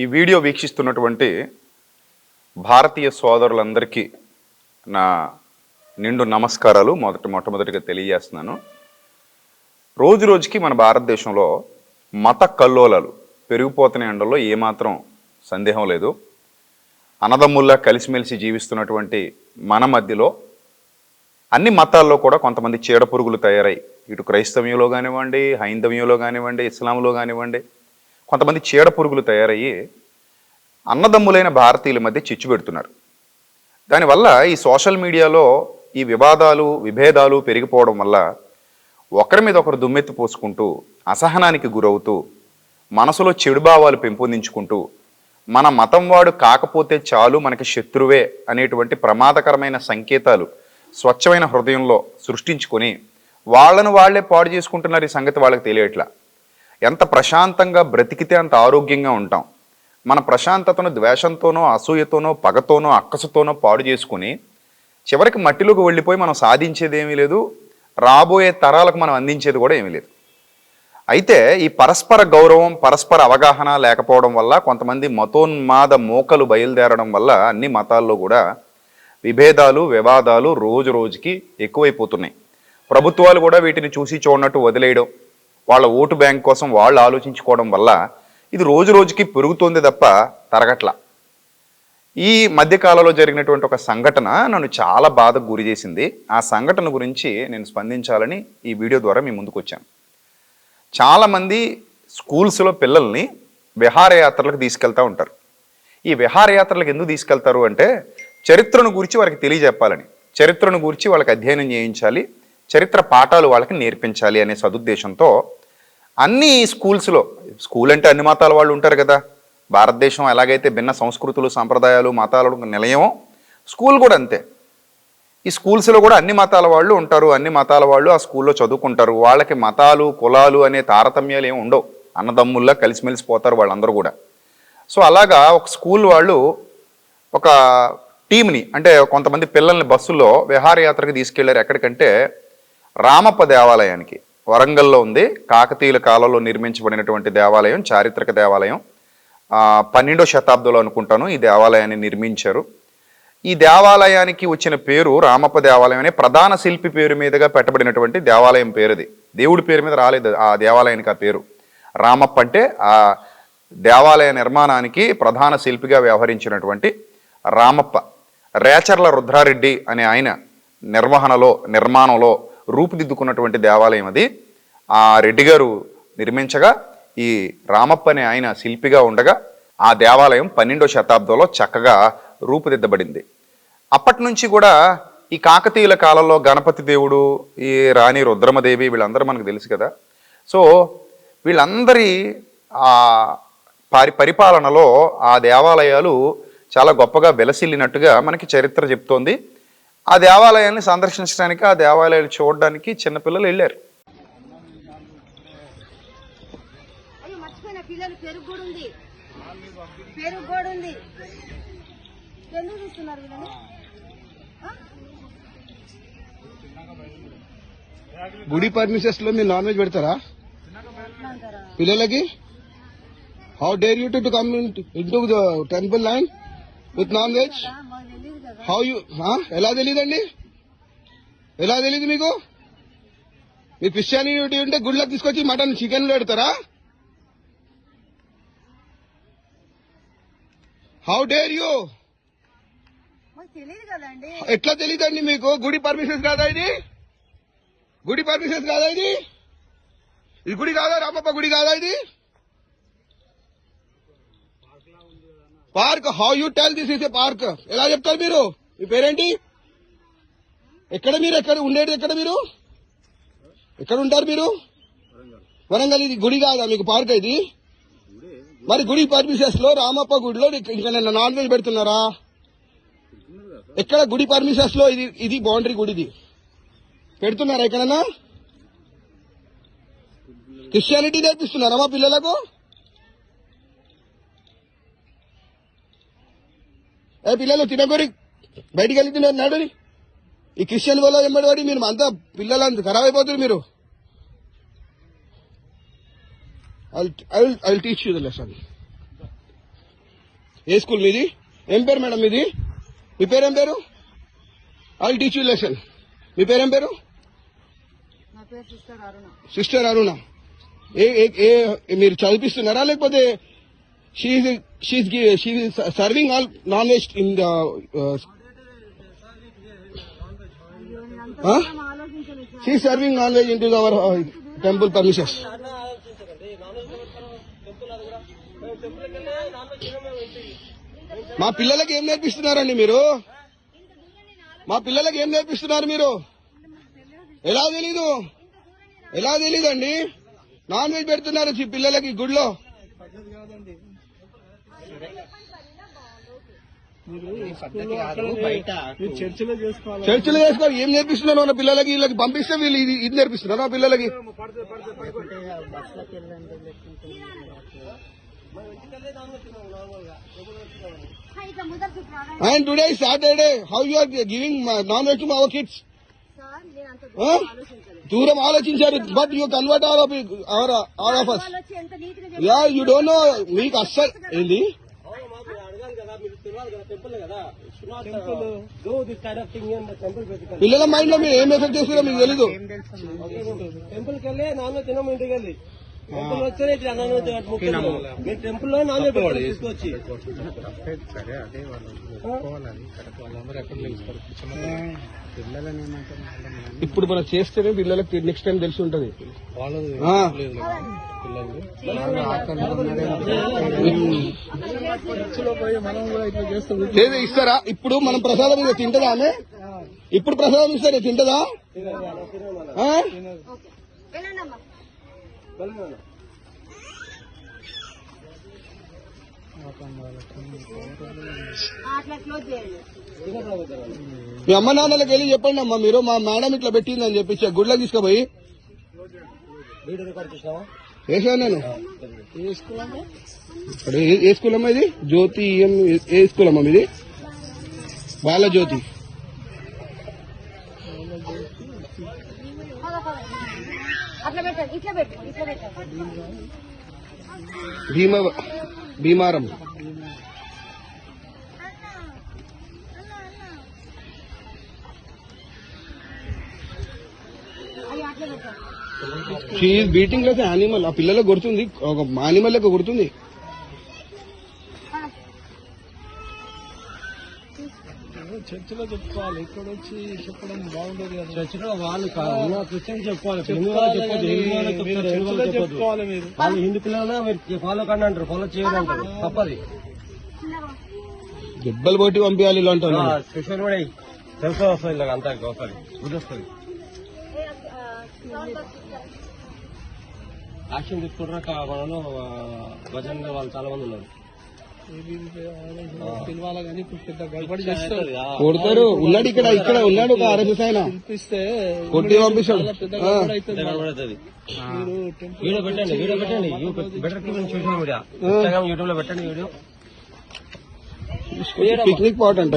ఈ వీడియో వీక్షిస్తున్నటువంటి భారతీయ సోదరులందరికీ నా నిండు నమస్కారాలు. మొదట మొట్టమొదటిగా తెలియజేస్తున్నాను. రోజు రోజుకి మన భారతదేశంలో మత కల్లోలాలు పెరిగిపోతున్న ఎండల్లో ఏమాత్రం సందేహం లేదు. అనదమ్ముల్లా కలిసిమెలిసి జీవిస్తున్నటువంటి మన మధ్యలో అన్ని మతాల్లో కూడా కొంతమంది చీడ పురుగులు తయారై ఇటు క్రైస్తవ్యంలో కానివ్వండి హైందవ్యంలో కానివ్వండి ఇస్లాంలో కానివ్వండి కొంతమంది చీడ పురుగులు తయారయ్యి అన్నదమ్ములైన భారతీయుల మధ్య చిచ్చు పెడుతున్నారు. దానివల్ల ఈ సోషల్ మీడియాలో ఈ వివాదాలు విభేదాలు పెరిగిపోవడం వల్ల ఒకరి మీద ఒకరు దుమ్మెత్తి పోసుకుంటూ అసహనానికి గురవుతూ మనసులో చెడు భావాలు పెంపొందించుకుంటూ మన మతం వాడు కాకపోతే చాలు మనకి శత్రువే అనేటువంటి ప్రమాదకరమైన సంకేతాలు స్వచ్ఛమైన హృదయంలో సృష్టించుకొని వాళ్ళను వాళ్ళే పాడు చేసుకుంటున్నారు ఈ సంగతి వాళ్ళకి తెలియట్లా. ఎంత ప్రశాంతంగా బ్రతికితే అంత ఆరోగ్యంగా ఉంటాం. మన ప్రశాంతతను ద్వేషంతోనో అసూయతోనో పగతోనో అక్కసుతోనో పాడు చేసుకుని చివరికి మట్టిలోకి వెళ్ళిపోయి మనం సాధించేది ఏమీ లేదు. రాబోయే తరాలకు మనం అందించేది కూడా ఏమీ లేదు. అయితే ఈ పరస్పర గౌరవం పరస్పర అవగాహన లేకపోవడం వల్ల కొంతమంది మతోన్మాద మోకలు బయలుదేరడం వల్ల అన్ని మతాల్లో కూడా విభేదాలు వివాదాలు రోజు రోజుకి ఎక్కువైపోతున్నాయి. ప్రభుత్వాలు కూడా వీటిని చూసి చూడనట్టు వదిలేయడం వాళ్ళ ఓటు బ్యాంక్ కోసం వాళ్ళు ఆలోచించుకోవడం వల్ల ఇది రోజు రోజుకి పెరుగుతోంది తప్ప తరగట్ల. ఈ మధ్యకాలంలో జరిగినటువంటి ఒక సంఘటన నన్ను చాలా బాధకు గురి చేసింది. ఆ సంఘటన గురించి నేను స్పందించాలని ఈ వీడియో ద్వారా మీ ముందుకు వచ్చాను. చాలామంది స్కూల్స్లో పిల్లల్ని విహారయాత్రలకు తీసుకెళ్తూ ఉంటారు. ఈ విహారయాత్రలకు ఎందుకు తీసుకెళ్తారు అంటే చరిత్రను గురించి వారికి తెలియజెప్పాలని. చరిత్రను గురించి వాళ్ళకి అధ్యయనం చేయించాలి. చరిత్ర పాఠాలు వాళ్ళకి నేర్పించాలి అనే సదుద్దేశంతో అన్ని స్కూల్స్లో స్కూల్ అంటే అన్ని మతాల వాళ్ళు ఉంటారు కదా. భారతదేశం ఎలాగైతే భిన్న సంస్కృతులు సాంప్రదాయాలు మతాలకు నిలయమో స్కూల్ కూడా అంతే. ఈ స్కూల్స్లో కూడా అన్ని మతాల వాళ్ళు ఉంటారు అన్ని మతాల వాళ్ళు ఆ స్కూల్లో చదువుకుంటారు. వాళ్ళకి మతాలు కులాలు అనే తారతమ్యాలు ఏమి ఉండవు. అన్నదమ్ముల్లా కలిసిమెలిసి పోతారు వాళ్ళందరూ కూడా. సో అలాగా ఒక స్కూల్ వాళ్ళు ఒక టీంని అంటే కొంతమంది పిల్లల్ని బస్సులో విహారయాత్రకు తీసుకెళ్ళారు ఎక్కడికంటే రామప్ప దేవాలయానికి. వరంగల్లో ఉంది. కాకతీయుల కాలంలో నిర్మించబడినటువంటి దేవాలయం చారిత్రక దేవాలయం. పన్నెండో శతాబ్దంలో అనుకుంటాను ఈ దేవాలయాన్ని నిర్మించారు. ఈ దేవాలయానికి వచ్చిన పేరు రామప్ప దేవాలయం అనే ప్రధాన శిల్పి పేరు మీదుగా పెట్టబడినటువంటి దేవాలయం పేరుది. దేవుడి పేరు మీద రాలేదు ఆ దేవాలయానికి ఆ పేరు. రామప్ప అంటే ఆ దేవాలయ నిర్మాణానికి ప్రధాన శిల్పిగా వ్యవహరించినటువంటి రామప్ప. రేచర్ల రుద్రారెడ్డి అనే ఆయన నిర్వహణలో నిర్మాణంలో రూపుదిద్దుకున్నటువంటి దేవాలయం అది. ఆ రెడ్డి గారు నిర్మించగా ఈ రామప్ప అనే ఆయన శిల్పిగా ఉండగా ఆ దేవాలయం పన్నెండో శతాబ్దంలో చక్కగా రూపుదిద్దబడింది. అప్పటి నుంచి కూడా ఈ కాకతీయుల కాలంలో గణపతి దేవుడు ఈ రాణి రుద్రమదేవి వీళ్ళందరూ మనకు తెలుసు కదా. సో వీళ్ళందరి ఆ పరి పరిపాలనలో ఆ దేవాలయాలు చాలా గొప్పగా వెలసిల్లినట్టుగా మనకి చరిత్ర చెప్తోంది. ఆ దేవాలయాన్ని సందర్శించడానికి ఆ దేవాలయాలు చూడడానికి చిన్నపిల్లలు వెళ్ళారు? గుడి పర్మిషన్స్లో మీరు నాన్ వెజ్ పెడతారా? పిల్లలకి? How dare you to come into the temple line with non veg కదా, మాకు తెలియదు కదా హౌ యూ ఎలా తెలియదండి ఎలా తెలియదు మీకు? మీ క్రిస్టియానిటీ ఉంటే గుళ్ళకి తీసుకొచ్చి మటన్ చికెన్ పెడతారా? హౌ డేర్ యూ ఎట్లా తెలియదండి మీకు? గుడి పర్మిషన్స్ కాదా ఇది? గుడి పర్మిషన్స్ కాదా ఇది? ఇది గుడి కాదా? రామప్ప గుడి కాదా ఇది? Park how you tell this is a park ఎలా చెప్తారు మీరు? మీ పేరేంటి? ఎక్కడ మీరు? ఎక్కడ ఉండేది ఎక్కడ మీరు? ఎక్కడ ఉంటారు మీరు? వరంగల్. ఇది గుడి కాదా? మీకు పార్క్ ఇది? మరి గుడి పర్మిషన్స్లో రామప్ప గుడిలో ఇంకా నిన్న నాన్ వెజ్ పెడుతున్నారా? ఎక్కడ గుడి పర్మిషన్స్లో ఇది ఇది బౌండరీ గుడిది పెడుతున్నారా ఎక్కడన్నా? క్రిస్టియానిటీ నేర్పిస్తున్నారా మా పిల్లలకు? ఏ పిల్లలు తినగొరి బయటికి వెళ్ళి తిన్నారు నడుని ఈ క్రిస్టియన్ వల్ల వెంబడి పడి మీరు అంతా పిల్లలంతా ఖరాబ్ అయిపోతారు మీరు. I teach you the lesson A school మీది? ఏం పేరు మేడం మీది? మీ పేరేం పేరు? ఐ టీచ్ యూ లెసన్ మీ పేరేం పేరు? సిస్టర్ అరుణ. సిస్టర్ అరుణ. ఏ ఏ- ఏ she serving all non veg in the she serving non veg in to our temple permissions మా పిల్లలకి ఏం నేర్పిస్తున్నారండి మీరు? మా పిల్లలకి ఏం నేర్పిస్తున్నారు మీరు? ఎలా తెలీదు? ఎలా తెలీదండి? నాన్ వెజ్ పెడుతున్నారు పిల్లలకి గుడిలో చర్చలో చేసుకోవాలి. చర్చలు చేసుకోవాలి ఏం నేర్పిస్తున్నారు? మన పిల్లలకి వీళ్ళకి పంపిస్తే వీళ్ళు ఇది ఇది నేర్పిస్తున్నారు మా పిల్లలకి. And today Saturday how you are giving non veg to our kids నేను అంత Huh? దూరం ఆలోచించారు but you convert all of our all of us you don't know మీకు అస్సలు ఏంది? పిల్లల మైండ్లో మీరు ఏం ఎఫెక్ట్ చేస్తారో మీకు తెలీదు. టెంపుల్కి వెళ్ళి నాన్ వెజ్ తినము ఇంటికి వెళ్ళి. టెంపుల్ వచ్చేనే ఇట్లా నాన్ వెజ్ ముఖ్యము మీరు టెంపుల్లో నాన్ వెజ్ పెట్టుకొని తీసుకొచ్చి. సరే అదే వాళ్ళు ఒప్పుకోవాలని. కరెక్ట్ వాళ్ళందరూ ఎక్కడ నిలుస్తారు? పిల్లలని ఏమంటే ఇప్పుడు మనం చేస్తేనే పిల్లలకి నెక్స్ట్ టైం తెలిసి ఉంటది. వాళ్ళు. లేదు ఇస్తారా? ఇప్పుడు మనం ప్రసాదం తింటదా ఆమె ఇప్పుడు ప్రసాదం ఇస్తారే? తింటదా? మీ అమ్మ నాన్నలకు వెళ్ళి చెప్పండి అమ్మా మీరు మా మేడం ఇట్లా పెట్టిందని చెప్పి గుడ్లకు తీసుకుపోయి. వేసాను నేను? ఏ- స్కూల్ అమ్మా ఇది? జ్యోతి ఏ స్కూల్ అమ్మా ఇది బాలజ్యోతి అట్లా పెట్టండి ఇట్లా పెట్టు ఇట్లా పెట్టండి. భీమ Bhimaram. She beating like animal ఆ పిల్లలకు కొడుతుంది ఒక యానిమల్ లెక్క కొడుతుంది. చర్చిలో చెప్పుకోవాలి. ఇక్కడ వచ్చి చెప్పడం బాగుండదు కదా. చర్చిలో వాళ్ళు క్రిస్టియన్ చెప్పుకోవాలి. హిందూ వాళ్ళు హిందూ చెప్పుకోవాలి మీరు. వాళ్ళు మీరు ఫాలో కండి అంటారు ఫాలో చేయండి అంటారు తప్పది. దెబ్బలు కొట్టి పంపించాలి ఇలా అంటాను స్పెషల్ కూడా తెలుసు వస్తుంది ఇలాగ అంతా ఒకసారి వస్తుంది. యాక్షన్ తీసుకుంటారు మనలో భజన వాళ్ళు చాలా మంది ఉన్నారు. కొడతారు. ఉన్నాడు ఇక్కడ ఇక్కడ ఉన్నాడు ఒక ఆర్ఎస్ఎస్ ఆయన. కొట్టి పంపిస్తాడు వీడియో పెట్టండి వీడియో పెట్టండి. Better keep social media Instagram యూట్యూబ్లో పెట్టండి వీడియో. పిక్నిక్ పాట్ అంట.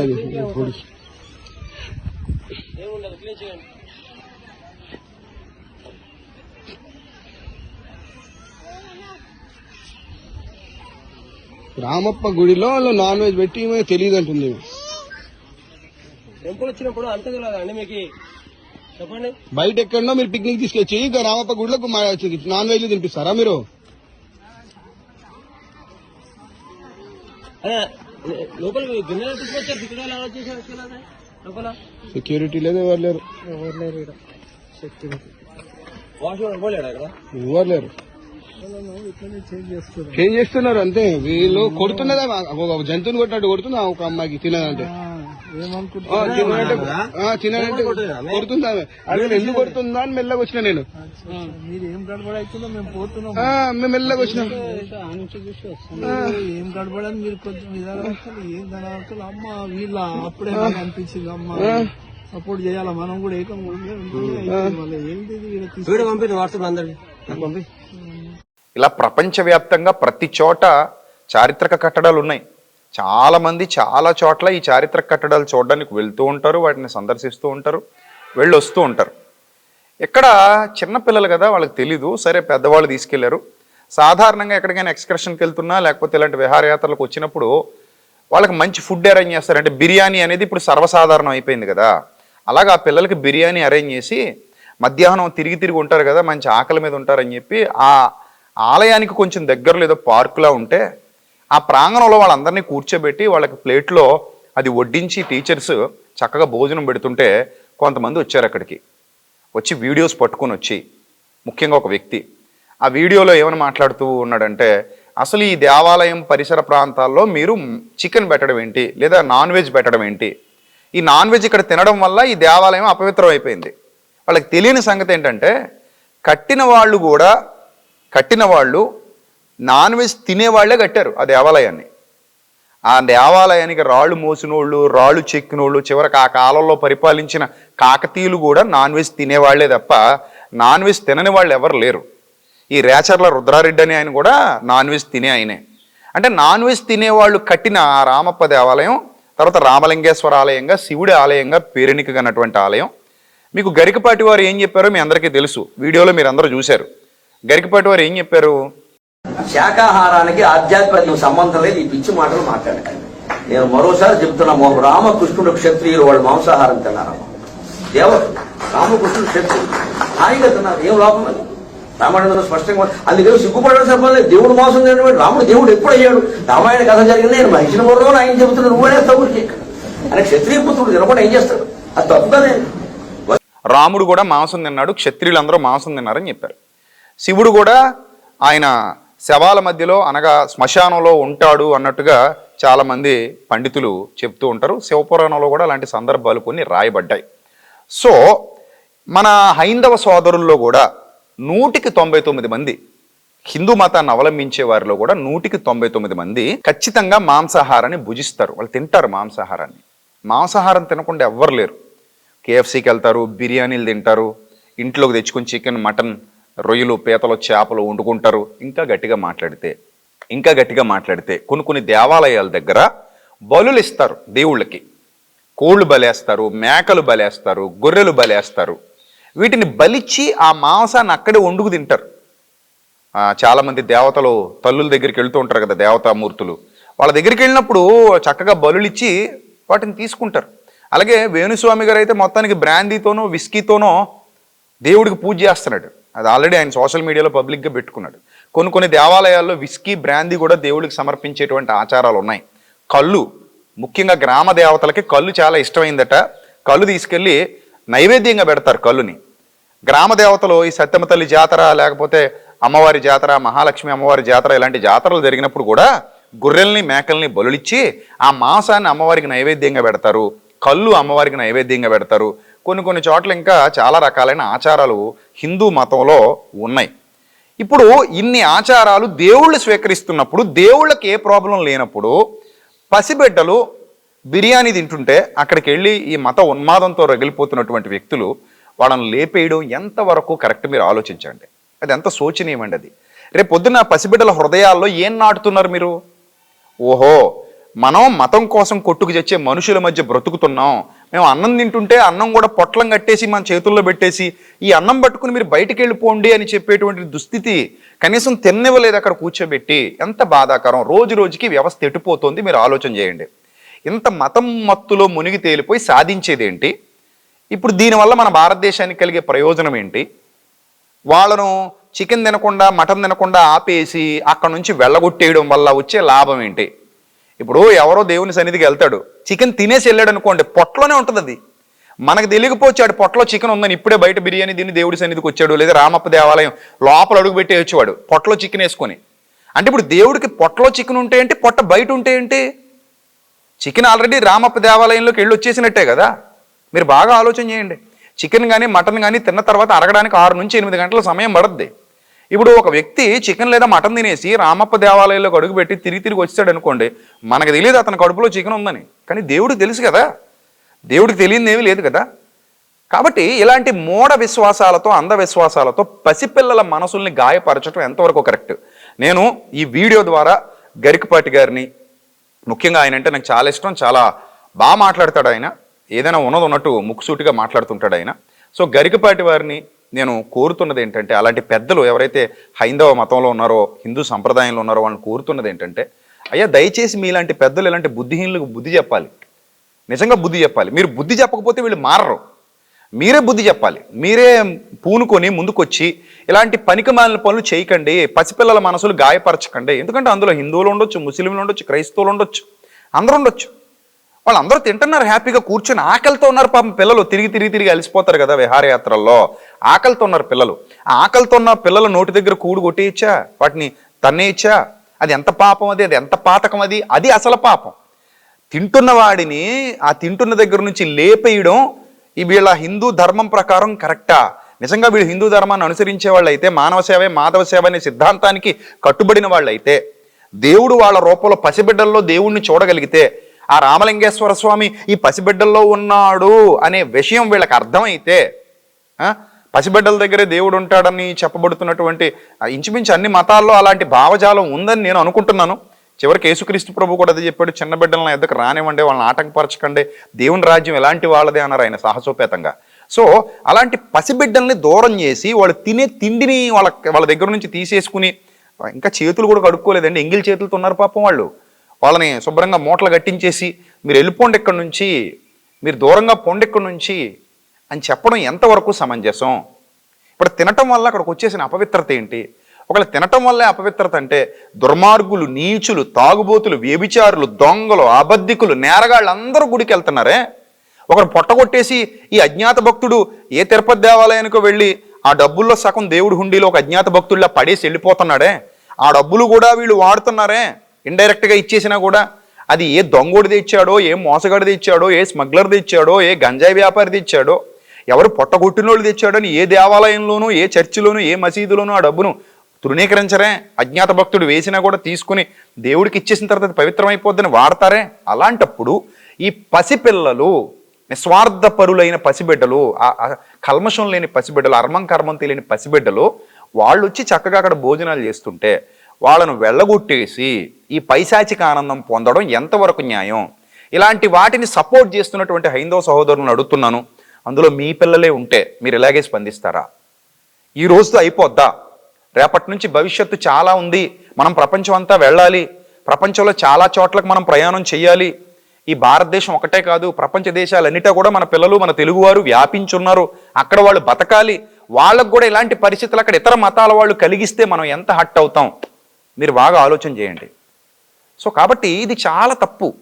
ఏముండదు క్లీన్ చేయండి. రామప్ప గుడిలో వాళ్ళు నాన్ వెజ్ పెట్టి తెలియదు అంటుంది. టెంపుల్ వచ్చినప్పుడు అంతే తెలియదు అండి మీకు. చెప్పండి. బయట ఎక్కడో మీరు పిక్నిక్ తీసుకొచ్చి ఇక రామప్ప గుడిలో నాన్ వెజ్ తినిపిస్తారా మీరు? లోపల గిన్నెలు తీసుకొచ్చారు ఇక్కడ అలా చేశారు ఇక్కడ లోపల? సెక్యూరిటీ లేదు ఎవరు లేరు. ఎవరు లేరు ఇక్కడ? సెక్యూరిటీ వాష్రూమ్ పోలేడు అక్కడ ఎవరు లేరు. చేంజ్ చేస్తున్నారు. ఏం చేస్తున్నారు అంతే. వీళ్ళు కొడుతున్నదా ఒక జంతువుని కొట్టినట్టు కొడుతుందా ఒక అమ్మాయికి తినదంటే. తినదంటే కొడుతుందా? అదే ఎందుకు కొడుతుందా అని మెల్లగా వచ్చిన నేను. మేము మెల్లగా వచ్చినాం. ఏం గడబడని మీరు కొంచెం ఏం దాని అమ్మ వీళ్ళ అప్పుడే అనిపించింది. అమ్మ సపోర్ట్ చేయాలా? మనం కూడా ఏకం. మళ్ళీ ఏంటి వాట్సాప్ అందరికి పంపి. ఇలా ప్రపంచవ్యాప్తంగా ప్రతి చోట చారిత్రక కట్టడాలు ఉన్నాయి. చాలామంది చాలా చోట్ల ఈ చారిత్రక కట్టడాలు చూడడానికి వెళ్తూ ఉంటారు వాటిని సందర్శిస్తూ ఉంటారు వెళ్ళి వస్తూ ఉంటారు. ఇక్కడ చిన్నపిల్లలు కదా వాళ్ళకి తెలీదు సరే పెద్దవాళ్ళు తీసుకెళ్ళారు. సాధారణంగా ఎక్కడికైనా ఎక్స్కర్షన్కి వెళ్తున్నా లేకపోతే ఇలాంటి విహారయాత్రలకు వచ్చినప్పుడు వాళ్ళకి మంచి ఫుడ్ అరేంజ్ చేస్తారంటే బిర్యానీ అనేది ఇప్పుడు సర్వసాధారణం అయిపోయింది కదా. అలాగా ఆ పిల్లలకి బిర్యానీ అరేంజ్ చేసి మధ్యాహ్నం తిరిగి తిరిగి ఉంటారు కదా మంచి ఆకలి మీద ఉంటారని చెప్పి ఆ ఆలయానికి కొంచెం దగ్గరలో ఏదో పార్కులా ఉంటే ఆ ప్రాంగణంలో వాళ్ళందరినీ కూర్చోబెట్టి వాళ్ళకి ప్లేట్లో అది వడ్డించి టీచర్స్ చక్కగా భోజనం పెడుతుంటే కొంతమంది వచ్చారు అక్కడికి. వచ్చి వీడియోస్ పట్టుకొని వచ్చి. ముఖ్యంగా ఒక వ్యక్తి. ఆ వీడియోలో ఏమని మాట్లాడుతూ ఉన్నాడంటే అసలు ఈ దేవాలయం పరిసర ప్రాంతాల్లో మీరు చికెన్ పెట్టడం ఏంటి? లేదా నాన్ వెజ్ పెట్టడం ఏంటి? ఈ నాన్ వెజ్ ఇక్కడ తినడం వల్ల ఈ దేవాలయం అపవిత్రం అయిపోయింది. వాళ్ళకి తెలియని సంగతి ఏంటంటే కట్టిన వాళ్ళు కూడా కట్టిన వాళ్ళు నాన్ వెజ్ తినేవాళ్ళే కట్టారు ఆ దేవాలయాన్ని. ఆ దేవాలయానికి రాళ్ళు మోసినోళ్ళు రాళ్ళు చెక్కినోళ్ళు చివరికి ఆ కాలంలో పరిపాలించిన కాకతీయులు కూడా నాన్ వెజ్ తినేవాళ్ళే తప్ప నాన్ వెజ్ తినని వాళ్ళు ఎవరు లేరు. ఈ రేచర్ల రుద్రారెడ్డి అని ఆయన కూడా నాన్ వెజ్ తినే ఆయనే. అంటే నాన్ వెజ్ తినేవాళ్ళు కట్టిన ఆ రామప్ప దేవాలయం తర్వాత రామలింగేశ్వర ఆలయంగా శివుడి ఆలయంగా పేరెనికగన్నటువంటి ఆలయం. మీకు గరికపాటి వారు ఏం చెప్పారో మీ అందరికీ తెలుసు. వీడియోలో మీరు అందరూ చూశారు. గరికపాటి వారు ఏం చెప్పారు? శాకాహారానికి ఆధ్యాత్మిక సంబంధం లేదు ఈ పిచ్చి మాటలు మాట్లాడకండి. నేను మరోసారి చెప్తున్నా మా రామకృష్ణుడు క్షత్రియులు వాళ్ళు మాంసాహారం తిన్నారమ్మా. దేవత రామకృష్ణుడు క్షత్రియులు హాయిగా తిన్నారు ఏం లోపం అది? రామాయణంలో స్పష్టంగా అందుకని సిగ్గుపడడం సంబంధం లేదు దేవుడు మోసం చేయడం రాముడు దేవుడు ఎప్పుడు అయ్యాడు? రామాయణ కథ జరిగింది నేను మహిళ బుర్రలో ఆయన చెబుతున్నాడు నువ్వే ఇక్కడ. ఆయన క్షత్రియ పుత్రుడు తినకుండా ఏం చేస్తాడు? అది తప్పుగానే రాముడు కూడా మాంసం తిన్నాడు క్షత్రియులందరూ మాంసం తిన్నారని చెప్పారు. శివుడు కూడా ఆయన శవాల మధ్యలో అనగా శ్మశానంలో ఉంటాడు అన్నట్టుగా చాలామంది పండితులు చెప్తూ ఉంటారు. శివపురాణంలో కూడా అలాంటి సందర్భాలు కొన్ని రాయబడ్డాయి. సో మన హైందవ సోదరుల్లో కూడా నూటికి తొంభై తొమ్మిది మంది హిందూ మతాన్ని అవలంబించే వారిలో కూడా నూటికి తొంభై తొమ్మిది మంది ఖచ్చితంగా మాంసాహారాన్ని భుజిస్తారు. వాళ్ళు తింటారు మాంసాహారాన్ని. మాంసాహారం తినకుండా ఎవ్వరు లేరు. కేఎఫ్సీకి వెళ్తారు బిర్యానీలు తింటారు ఇంట్లోకి తెచ్చుకుని చికెన్ మటన్ రొయ్యలు పీతలు చేపలు వండుకుంటారు. ఇంకా గట్టిగా మాట్లాడితే ఇంకా గట్టిగా మాట్లాడితే కొన్ని కొన్ని దేవాలయాల దగ్గర బలులు ఇస్తారు దేవుళ్ళకి. కోళ్ళు బలేస్తారు మేకలు బలేస్తారు గొర్రెలు బలేస్తారు. వీటిని బలిచ్చి ఆ మాంసాన్ని అక్కడే వండుకు తింటారు. చాలామంది దేవతలు తల్లుల దగ్గరికి వెళ్తూ ఉంటారు కదా దేవతామూర్తులు. వాళ్ళ దగ్గరికి వెళ్ళినప్పుడు చక్కగా బలులిచ్చి వాటిని తీసుకుంటారు. అలాగే వేణుస్వామి గారు అయితే మొత్తానికి బ్రాందీతోనో విస్కీతోనో దేవుడికి పూజ చేస్తున్నాడు. అది ఆల్రెడీ ఆయన సోషల్ మీడియాలో పబ్లిక్గా పెట్టుకున్నాడు. కొన్ని కొన్ని దేవాలయాల్లో విస్కీ బ్రాందీ కూడా దేవుడికి సమర్పించేటువంటి ఆచారాలు ఉన్నాయి. కళ్ళు ముఖ్యంగా గ్రామ దేవతలకి కళ్ళు చాలా ఇష్టమైందట. కళ్ళు తీసుకెళ్ళి నైవేద్యంగా పెడతారు కళ్ళుని. గ్రామ దేవతలు ఈ సత్యమ తల్లి జాతర లేకపోతే అమ్మవారి జాతర మహాలక్ష్మి అమ్మవారి జాతర ఇలాంటి జాతరలు జరిగినప్పుడు కూడా గొర్రెల్ని మేకల్ని బలులిచ్చి ఆ మాంసాన్ని అమ్మవారికి నైవేద్యంగా పెడతారు. కళ్ళు అమ్మవారికి నైవేద్యంగా పెడతారు. కొన్ని కొన్ని చోట్ల ఇంకా చాలా రకాలైన ఆచారాలు హిందూ మతంలో ఉన్నాయి. ఇప్పుడు ఇన్ని ఆచారాలు దేవుళ్ళు స్వీకరిస్తున్నప్పుడు దేవుళ్ళకి ఏ ప్రాబ్లం లేనప్పుడు పసిబిడ్డలు బిర్యానీ తింటుంటే అక్కడికి వెళ్ళి ఈ మత ఉన్మాదంతో రగిలిపోతున్నటువంటి వ్యక్తులు వాళ్ళని లేపేయడం ఎంతవరకు కరెక్ట్ మీరు ఆలోచించండి. అది ఎంత శోచనీయమండి అది. రేపు పొద్దున్న పసిబిడ్డల హృదయాల్లో ఏం నాటుతున్నారు మీరు? ఓహో మనం మతం కోసం కొట్టుకు చచ్చే మనుషుల మధ్య బ్రతుకుతున్నాం. మేము అన్నం తింటుంటే అన్నం కూడా పొట్లం కట్టేసి మన చేతుల్లో పెట్టేసి ఈ అన్నం పట్టుకుని మీరు బయటికి వెళ్ళిపోండి అని చెప్పేటువంటి దుస్థితి కనీసం తిన్నివ్వలేదు అక్కడ కూర్చోబెట్టి ఎంత బాధాకరం. రోజు రోజుకి వ్యవస్థ ఎటుపోతుంది మీరు ఆలోచన చేయండి. ఇంత మతం మత్తులో మునిగి తేలిపోయి సాధించేదేంటి? ఇప్పుడు దీనివల్ల మన భారతదేశానికి కలిగే ప్రయోజనం ఏంటి? వాళ్ళను చికెన్ తినకుండా మటన్ తినకుండా ఆపేసి అక్కడ నుంచి వెళ్ళగొట్టేయడం వల్ల వచ్చే లాభం ఏంటి? ఇప్పుడు ఎవరో దేవుని సన్నిధికి వెళ్తాడు. చికెన్ తినేసి వెళ్ళాడు అనుకోండి పొట్టలోనే ఉంటుంది అది. మనకు తెలియకపోవచ్చాడు పొట్టలో చికెన్ ఉందని ఇప్పుడే బయట బిర్యానీ తిని దేవుడి సన్నిధికి వచ్చాడు లేదా రామప్ప దేవాలయం లోపల అడుగు పెట్టి వచ్చేవాడు పొట్టలో చికెన్ వేసుకొని. అంటే ఇప్పుడు దేవుడికి పొట్టలో చికెన్ ఉంటే ఏంటి పొట్ట బయట ఉంటే ఏంటి? చికెన్ ఆల్రెడీ రామప్ప దేవాలయంలోకి వెళ్ళి వచ్చేసినట్టే కదా. మీరు బాగా ఆలోచన చేయండి. చికెన్ కానీ మటన్ కానీ తిన్న తర్వాత అరగడానికి ఆరు నుంచి ఎనిమిది గంటల సమయం పడుద్ది. ఇప్పుడు ఒక వ్యక్తి చికెన్ లేదా మటన్ తినేసి రామప్ప దేవాలయంలోకి అడుగుపెట్టి తిరిగి తిరిగి వచ్చాడు అనుకోండి మనకు తెలియదు అతని కడుపులో చికెన్ ఉందని. కానీ దేవుడికి తెలుసు కదా. దేవుడికి తెలియనిదేమీ ఏమీ లేదు కదా. కాబట్టి ఇలాంటి మూఢ విశ్వాసాలతో అంధవిశ్వాసాలతో పసిపిల్లల మనసుల్ని గాయపరచడం ఎంతవరకు కరెక్ట్ నేను ఈ వీడియో ద్వారా గరికపాటి గారిని ముఖ్యంగా ఆయన అంటే నాకు చాలా ఇష్టం చాలా బాగా మాట్లాడతాడు ఆయన. ఏదైనా ఉన్నది ఉన్నట్టు ముక్కుసూటిగా మాట్లాడుతుంటాడు ఆయన. సో గరికపాటి వారిని నేను కోరుతున్నది ఏంటంటే అలాంటి పెద్దలు ఎవరైతే హైందవ మతంలో ఉన్నారో హిందూ సంప్రదాయంలో ఉన్నారో వాళ్ళని కోరుతున్నది ఏంటంటే అయ్యా దయచేసి మీలాంటి పెద్దలు ఇలాంటి బుద్ధిహీనులకు బుద్ధి చెప్పాలి. నిజంగా బుద్ధి చెప్పాలి. మీరు బుద్ధి చెప్పకపోతే వీళ్ళు మారరు. మీరే బుద్ధి చెప్పాలి. మీరే పూనుకొని ముందుకొచ్చి ఇలాంటి పనికిమాలిన పనులు చేయకండి. పసిపిల్లల మనసులు గాయపరచకండి. ఎందుకంటే అందులో హిందువులు ఉండొచ్చు ముస్లింలు ఉండొచ్చు క్రైస్తవులు ఉండొచ్చు. అందరూ ఉండొచ్చు. వాళ్ళందరూ తింటున్నారు హ్యాపీగా కూర్చొని ఆకలితో ఉన్నారు. పాపం పిల్లలు తిరిగి తిరిగి తిరిగి అలసిపోతారు కదా విహారయాత్రల్లో. ఆకలితో ఉన్నారు పిల్లలు. ఆ ఆకలితో ఉన్న పిల్లల నోటి దగ్గర కూడు కొట్టేయచ్చా? వాటిని తన్నేయచ్చా? అది ఎంత పాపం అది? అది ఎంత పాతకం అది? అది అసలు పాపం. తింటున్న వాడిని ఆ తింటున్న దగ్గర నుంచి లేపేయడం ఈ వీళ్ళ హిందూ ధర్మం ప్రకారం కరెక్టా? నిజంగా వీళ్ళు హిందూ ధర్మాన్ని అనుసరించే వాళ్ళైతే మానవ సేవే మాధవ సేవ అనే సిద్ధాంతానికి కట్టుబడిన వాళ్ళైతే దేవుడు వాళ్ళ రూపంలో పసిబిడ్డల్లో దేవుణ్ణి చూడగలిగితే ఆ రామలింగేశ్వర స్వామి ఈ పసిబిడ్డల్లో ఉన్నాడు అనే విషయం వీళ్ళకి అర్థమైతే పసిబిడ్డల దగ్గరే దేవుడు ఉంటాడని చెప్పబడుతున్నటువంటి ఇంచుమించు అన్ని మతాల్లో అలాంటి భావజాలం ఉందని నేను అనుకుంటున్నాను. చివరికి యేసుక్రీస్తు ప్రభు కూడా అదే చెప్పాడు చిన్న బిడ్డలను ఎద్దకు రానివ్వండి వాళ్ళని ఆటంకపరచకండి. దేవుని రాజ్యం ఎలాంటి వాళ్ళదే అన్నారు ఆయన సాహసోపేతంగా. సో అలాంటి పసిబిడ్డల్ని దూరం చేసి వాళ్ళు తినే తిండిని వాళ్ళ వాళ్ళ దగ్గర నుంచి తీసేసుకుని ఇంకా చేతులు కూడా కడుక్కోలేదండి. ఎంగిల్ చేతులతో ఉన్నారు పాపం వాళ్ళు. వాళ్ళని శుభ్రంగా మూటలు కట్టించేసి మీరు వెళ్ళిపోండి ఇక్కడి నుంచి మీరు దూరంగా పోండి ఇక్కడి నుంచి అని చెప్పడం ఎంతవరకు సమంజసం? ఇప్పుడు తినటం వల్ల అక్కడికి వచ్చేసిన అపవిత్రత ఏంటి? ఒకవేళ తినటం వల్లే అపవిత్రత అంటే దుర్మార్గులు నీచులు తాగుబోతులు వ్యభిచారులు దొంగలు అబద్ధికులు నేరగాళ్ళు అందరూ గుడికి వెళ్తున్నారే? ఒకరు పొట్టగొట్టేసి ఈ అజ్ఞాత భక్తుడు ఏ తిరుపతి దేవాలయానికో వెళ్ళి ఆ డబ్బుల్లో సగం దేవుడి హుండీలో ఒక అజ్ఞాత భక్తుడిలా పడేసి వెళ్ళిపోతున్నాడే? ఆ డబ్బులు కూడా వీళ్ళు వాడుతున్నారే? ఇండైరెక్ట్గా ఇచ్చేసినా కూడా అది ఏ దొంగోడిది తెచ్చాడో ఏ మోసగాడిది తెచ్చాడో ఏ స్మగ్లర్ది ఇచ్చాడో ఏ గంజాయి వ్యాపారిది ఇచ్చాడో ఎవరు పొట్టగొట్టినోళ్ళు తెచ్చాడని ఏ దేవాలయంలోనూ ఏ చర్చిలోనూ ఏ మసీదులోనూ ఆ డబ్బును తృణీకరించరే. అజ్ఞాత భక్తుడు వేసినా కూడా తీసుకుని దేవుడికి ఇచ్చేసిన తర్వాత పవిత్రమైపోద్దని వాడతారే? అలాంటప్పుడు ఈ పసిపిల్లలు నిస్వార్థపరులైన పసిబిడ్డలు ఆ కల్మషం లేని పసిబిడ్డలు అర్మం కర్మం తెలియని పసిబిడ్డలు వాళ్ళు వచ్చి చక్కగా అక్కడ భోజనాలు చేస్తుంటే వాళ్ళను వెళ్ళగొట్టేసి ఈ పైశాచిక ఆనందం పొందడం ఎంతవరకు న్యాయం? ఇలాంటి వాటిని సపోర్ట్ చేస్తున్నటువంటి హైందవ సహోదరులను అడుగుతున్నాను. అందులో మీ పిల్లలే ఉంటే మీరు ఇలాగే స్పందిస్తారా? ఈ రోజుతో అయిపోద్దా? రేపటి నుంచి భవిష్యత్తు చాలా ఉంది. మనం ప్రపంచం అంతా వెళ్ళాలి. ప్రపంచంలో చాలా చోట్లకు మనం ప్రయాణం చేయాలి ఈ భారతదేశం ఒకటే కాదు ప్రపంచ దేశాలన్నిటా కూడా మన పిల్లలు మన తెలుగువారు వ్యాపించున్నారు. అక్కడ వాళ్ళు బతకాలి. వాళ్ళకు కూడా ఇలాంటి పరిస్థితులు అక్కడ ఇతర మతాల వాళ్ళు కలిగిస్తే మనం ఎంత హట్ అవుతాం? మీరు బాగా ఆలోచన చేయండి. సో కాబట్టి ఇది చాలా తప్పు.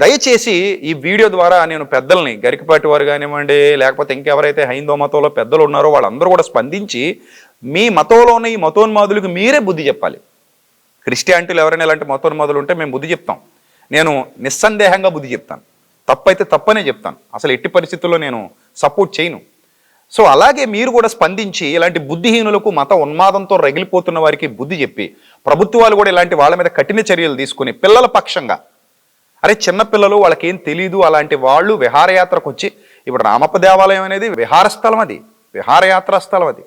దయచేసి ఈ వీడియో ద్వారా నేను పెద్దల్ని గరికపాటి వారు కానివ్వండి లేకపోతే ఇంకెవరైతే హైందవ మతంలో పెద్దలు ఉన్నారో వాళ్ళందరూ కూడా స్పందించి మీ మతంలో ఉన్న ఈ మతోన్మాదులకు మీరే బుద్ధి చెప్పాలి. క్రిస్టియానిటీలు ఎవరైనా ఇలాంటి మతోన్మాదులు ఉంటే మేము బుద్ధి చెప్తాం. నేను నిస్సందేహంగా బుద్ధి చెప్తాను. తప్పైతే తప్పనే చెప్తాను. అసలు ఎట్టి పరిస్థితుల్లో నేను సపోర్ట్ చేయను. సో అలాగే మీరు కూడా స్పందించి ఇలాంటి బుద్ధిహీనులకు మత ఉన్మాదంతో రగిలిపోతున్న వారికి బుద్ధి చెప్పి ప్రభుత్వాలు కూడా ఇలాంటి వాళ్ళ మీద కఠిన చర్యలు తీసుకుని పిల్లల పక్షంగా అరే చిన్నపిల్లలు వాళ్ళకేం తెలీదు అలాంటి వాళ్ళు విహారయాత్రకు వచ్చి ఇప్పుడు రామప్ప దేవాలయం అనేది విహారస్థలం అది విహారయాత్ర స్థలం అది.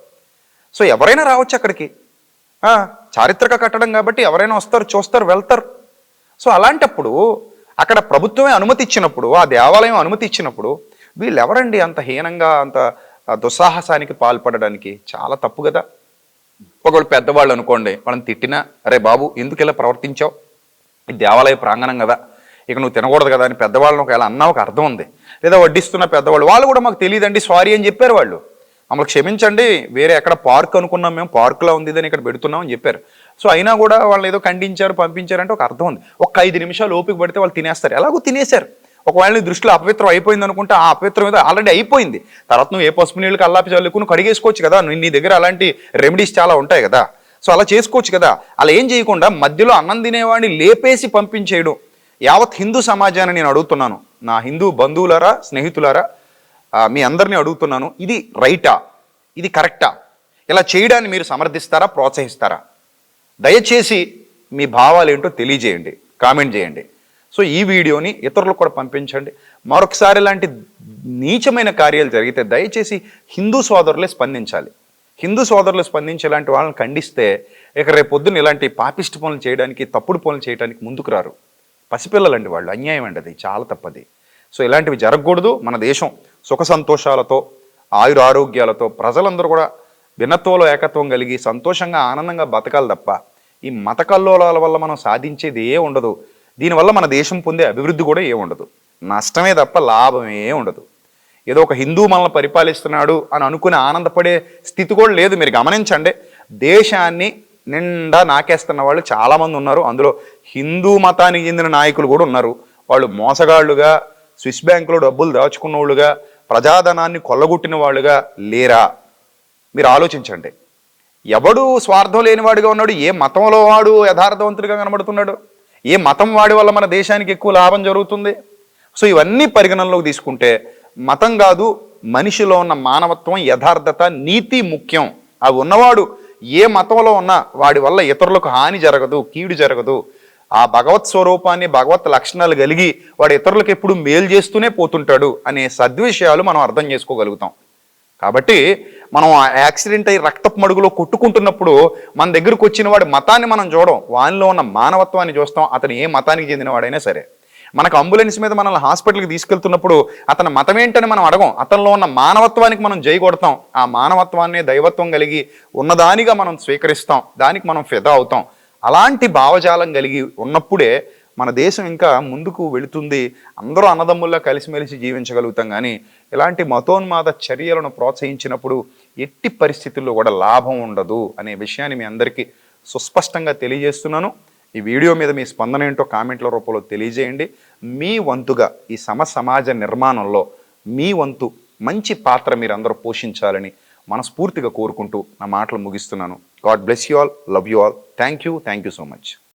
సో ఎవరైనా రావచ్చు అక్కడికి. చారిత్రక కట్టడం కాబట్టి ఎవరైనా వస్తారు చూస్తారు వెళ్తారు. సో అలాంటప్పుడు అక్కడ ప్రభుత్వమే అనుమతి ఇచ్చినప్పుడు ఆ దేవాలయం అనుమతి ఇచ్చినప్పుడు వీళ్ళు ఎవరండి అంత హీనంగా అంత దుస్సాహసానికి పాల్పడడానికి? చాలా తప్పు కదా. ఒకళ్ళు పెద్దవాళ్ళు అనుకోండి వాళ్ళని తిట్టినా అరే బాబు ఎందుకు ఇలా ప్రవర్తించావు? ఈ దేవాలయ ప్రాంగణం కదా. ఇక నువ్వు తినకూడదు కదా అని పెద్దవాళ్ళని ఒకవేళ అన్నావు ఒక అర్థం ఉంది. లేదా వడ్డిస్తున్న పెద్దవాళ్ళు వాళ్ళు కూడా మాకు తెలియదండి సారీ అని చెప్పారు వాళ్ళు. మమ్మల్ని క్షమించండి వేరే ఎక్కడ పార్క్ అనుకున్నాం మేము పార్క్లో ఉంది అని ఇక్కడ పెడుతున్నాం అని చెప్పారు. సో అయినా కూడా వాళ్ళు ఏదో ఖండించారు పంపించారంటే ఒక అర్థం ఉంది. ఒక ఐదు నిమిషాలు ఓపిక పడితే వాళ్ళు తినేస్తారు. ఎలాగో తినేశారు. ఒకవేళ నీ దృష్టిలో అపవిత్రం అయిపోయింది అనుకుంటే ఆ అపవిత్రం ఏదో ఆల్రెడీ అయిపోయింది. తర్వాత నువ్వు ఏ పసుపు నీళ్ళకి అల్లాపి చల్లుకు నువ్వు కడిగేసుకోవచ్చు కదా నీ దగ్గర అలాంటి రెమెడీస్ చాలా ఉంటాయి కదా. సో అలా చేసుకోవచ్చు కదా. అలా ఏం చేయకుండా మధ్యలో అన్నం తినేవాడిని లేపేసి పంపించేయడం. యావత్ హిందూ సమాజాన్ని నేను అడుగుతున్నాను. నా హిందూ బంధువులారా స్నేహితులారా మీ అందరినీ అడుగుతున్నాను. ఇది రైటా? ఇది కరెక్టా? ఇలా చేయడాన్ని మీరు సమర్థిస్తారా ప్రోత్సహిస్తారా? దయచేసి మీ భావాలు ఏంటో తెలియజేయండి. కామెంట్ చేయండి. సో ఈ వీడియోని ఇతరులకు కూడా పంపించండి. మరొకసారి ఇలాంటి నీచమైన కార్యాలు జరిగితే దయచేసి హిందూ సోదరులే స్పందించాలి. హిందూ సోదరులు స్పందించి ఇలాంటి వాళ్ళని ఖండిస్తే ఇక రేపు పొద్దున్న ఇలాంటి పాపిష్టి పనులు చేయడానికి తప్పుడు పనులు చేయడానికి ముందుకు రారు. పసిపిల్లలండి వాళ్ళు. అన్యాయం అండి అది. చాలా తప్పది. సో ఇలాంటివి జరగకూడదు. మన దేశం సుఖ సంతోషాలతో ఆయుర ఆరోగ్యాలతో ప్రజలందరూ కూడా భిన్నత్వంలో ఏకత్వం కలిగి సంతోషంగా ఆనందంగా బతకాలి తప్ప ఈ మత కల్లోలాల వల్ల మనం సాధించేది ఏ ఉండదు. దీనివల్ల మన దేశం పొందే అభివృద్ధి కూడా ఏ ఉండదు. నష్టమే తప్ప లాభమే ఉండదు. ఏదో ఒక హిందూ మనల్ని పరిపాలిస్తున్నాడు అని అనుకుని ఆనందపడే స్థితి కూడా లేదు. మీరు గమనించండి. దేశాన్ని నిండా నాకేస్తున్న వాళ్ళు చాలామంది ఉన్నారు. అందులో హిందూ మతానికి చెందిన నాయకులు కూడా ఉన్నారు. వాళ్ళు మోసగాళ్ళుగా స్విస్ బ్యాంకులో డబ్బులు దాచుకున్న వాళ్ళుగా ప్రజాధనాన్ని కొల్లగొట్టిన వాళ్ళుగా లేరా? మీరు ఆలోచించండి. ఎవడు స్వార్థం లేనివాడిగా ఉన్నాడు. ఏ మతంలో వాడు యథార్థవంతుడిగా కనబడుతున్నాడు? ఏ మతం వాడి వల్ల మన దేశానికి ఎక్కువ లాభం జరుగుతుంది? సో ఇవన్నీ పరిగణనలోకి తీసుకుంటే మతం కాదు మనిషిలో ఉన్న మానవత్వం యథార్థత నీతి ముఖ్యం. అవి ఉన్నవాడు ఏ మతంలో ఉన్నా వాడి వల్ల ఇతరులకు హాని జరగదు కీడు జరగదు. ఆ భగవత్ స్వరూపాన్ని భగవత్ లక్షణాలు కలిగి వాడు ఇతరులకు ఎప్పుడు మేలు చేస్తూనే పోతుంటాడు అనే సద్విషయాలు మనం అర్థం చేసుకోగలుగుతాం. కాబట్టి మనం ఆ యాక్సిడెంట్ అయ్యి రక్తపు మడుగులో కొట్టుకుంటున్నప్పుడు మన దగ్గరకు వచ్చిన వాడి మతాన్ని మనం చూడం. వానిలో ఉన్న మానవత్వాన్ని చూస్తాం. అతను ఏ మతానికి చెందిన వాడైనా సరే. మనకు అంబులెన్స్ మీద మనల్ని హాస్పిటల్కి తీసుకెళ్తున్నప్పుడు అతని మతం ఏంటని మనం అడగం. అతనిలో ఉన్న మానవత్వానికి మనం జై కొడతాం. ఆ మానవత్వాన్ని దైవత్వం కలిగి ఉన్నదానిగా మనం స్వీకరిస్తాం. దానికి మనం ఫిదా అవుతాం. అలాంటి భావజాలం కలిగి ఉన్నప్పుడే మన దేశం ఇంకా ముందుకు వెళుతుంది. అందరూ అన్నదమ్ముల్లా కలిసిమెలిసి జీవించగలుగుతాం. కానీ ఇలాంటి మతోన్మాద చర్యలను ప్రోత్సహించినప్పుడు ఎట్టి పరిస్థితుల్లో కూడా లాభం ఉండదు అనే విషయాన్ని మీ అందరికీ సుస్పష్టంగా తెలియజేస్తున్నాను. ఈ వీడియో మీద మీ స్పందన ఏంటో కామెంట్ల రూపంలో తెలియజేయండి. మీ వంతుగా ఈ సమ సమాజ నిర్మాణంలో మీ వంతు మంచి పాత్ర మీరందరూ పోషించాలని మనస్ఫూర్తిగా కోరుకుంటూ నా మాటలు ముగిస్తున్నాను. God bless you all love you all. Thank you thank you so much.